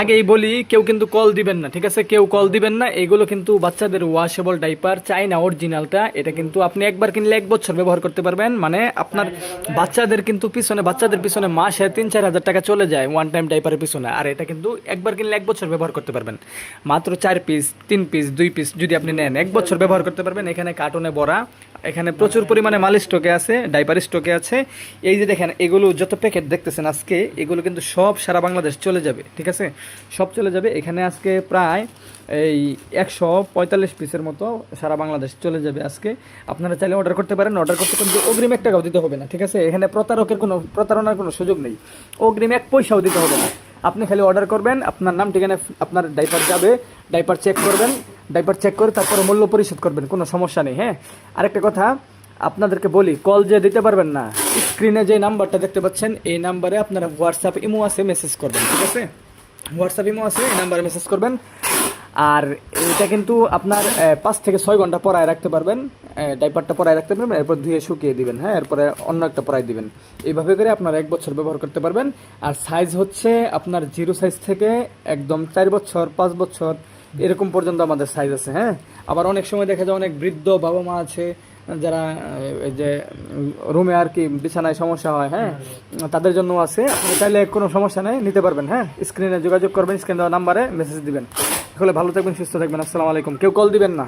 আগেই বলি, কেউ কিন্তু কল দিবেন না, ঠিক আছে? কেউ কল দিবেন না, এগুলো কিন্তু বাচ্চাদের ওয়াশেবল ডাইপার চাই না অরিজিনালটা এটা কিন্তু আপনি একবার কিনলে এক বছর ব্যবহার করতে পারবেন। মানে আপনার বাচ্চাদের কিন্তু পিছনে, বাচ্চাদের পিছনে মাসে তিন, চার হাজার টাকা চলে যায় ওয়ান টাইম ডাইপারের পিছনে। আর এটা কিন্তু একবার কিনলে এক বছর ব্যবহার করতে পারবেন। মাত্র চার পিস তিন পিস দুই পিস যদি আপনি নেন, এক বছর ব্যবহার করতে পারবেন এখানে কার্টুনে ভরা। এখানে প্রচুর পরিমাণে মাল স্টকে আছে ডাইপার স্টকে আছে। এই যে দেখেন এগুলো যত প্যাকেট দেখতেছেন আজকে এগুলো কিন্তু সব সারা বাংলাদেশ চলে যাবে ঠিক আছে? সব চলে যাবে। এখানে আজকে প্রায় এই একশো পঁয়তাল্লিশ পিসের মতো সারা বাংলাদেশ চলে যাবে আজকে। আপনারা চাইলে অর্ডার করতে পারেন অর্ডার করতে কিন্তু অগ্রিম এক টাকাও দিতে হবে না ঠিক আছে? এখানে প্রতারকের কোনো প্রতারণার কোনো সুযোগ নেই। অগ্রিম এক পয়সাও দিতে হবে না। আপনি খালি অর্ডার করবেন আপনার নাম ঠিকানা আপনার ডাইপার যাবে ডাইপার চেক করবেন ডাইপার চেক করে তারপরে মূল্য পরিশোধ করবেন, কোনো সমস্যা নেই হ্যাঁ? আরেকটা কথা, আপনাদেরকে বলি, কল যে দিতে পারবেন না, স্ক্রিনে যে নাম্বারটা দেখতে পাচ্ছেন, এই নাম্বারে আপনারা হোয়াটসঅ্যাপ ইমো আছে মেসেজ করবেন, ঠিক আছে? হোয়াটসঅ্যাপ ইমো আছে, এই নাম্বারে মেসেজ করবেন। আর এটা কিন্তু আপনার পাঁচ থেকে ছয় ঘণ্টা পরায় রাখতে পারবেন ডাইপারটা পরায় রাখতে পারবেন, এরপর ধুয়ে শুকিয়ে দিবেন হ্যাঁ? এরপরে অন্য একটা পরায় দিবেন। এইভাবে করে আপনারা এক বছর ব্যবহার করতে পারবেন। আর সাইজ হচ্ছে আপনার জিরো সাইজ থেকে একদম চার বছর, পাঁচ বছর এরকম পর্যন্ত আমাদের সাইজ আছে হ্যাঁ? আবার অনেক সময় দেখা যায় অনেক বৃদ্ধ বাবা মা আছে, যারা এই যে রুমে আর কি বিছানায় সমস্যা হয় হ্যাঁ? তাদের জন্য আছে চাইলে কোনো সমস্যা নেই, নিতে পারবেন হ্যাঁ? স্ক্রিনে যোগাযোগ করবেন স্ক্রিন দেওয়া নাম্বারে মেসেজ দিবেন। তাহলে ভালো থাকবেন, সুস্থ থাকবেন, আসসালামু আলাইকুম। কেউ কল দিবেন না।